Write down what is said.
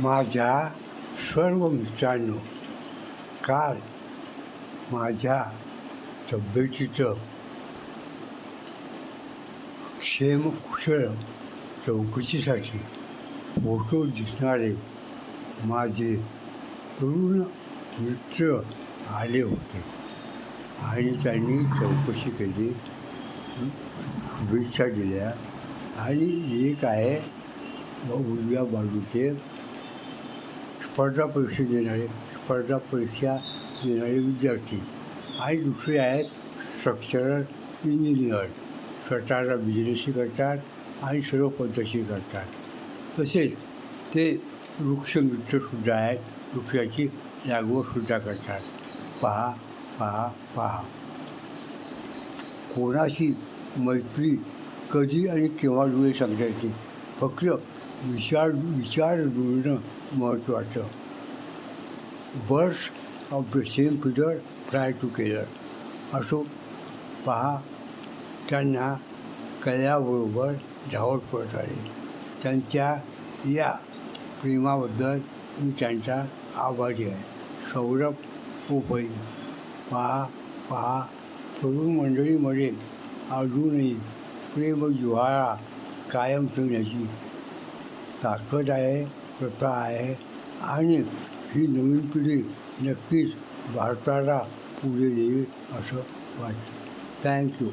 माझ्या सर्व मित्रांनो काल माझ्या तब्येतीचं क्षेमकुशळ चौकशीसाठी फोटो दिसणारे माझे तरुण मित्र आले होते आणि त्यांनी चौकशी केली शुभेच्छा दिल्या. आणि एक आहे उजव्या बाजूचे स्पर्धा परीक्षा देणारे स्पर्धा परीक्षा देणारे विद्यार्थी. आणि दुसरे आहेत स्ट्रक्चरल इंजिनियर स्वतःला बिझनेसही करतात आणि सर्व पद्धती करतात. तसेच ते वृक्षमित्रसुद्धा आहेत वृक्षाची लागवडसुद्धा करतात. पहा पहा पहा. कोणाशी मैत्री कधी आणि केव्हा जुळे सांगता येते? फक्त विचार विचार जुळणं महत्त्वाचं. Birds of the same feather fly together असो पहा त्यांना कल्याबरोबर धावत पडत आहे त्यांच्या या प्रेमाबद्दल मी त्यांचा आभारी आहे. सौरभ पोपई पहा पहा तरुण मंडळीमध्ये अजूनही प्रेम कायम ठेवण्याची ताकद आहे प्रथा आहे आणि ही नवीन पिढी नक्कीच भारताला पुढे येईल असं वाटतं. थँक्यू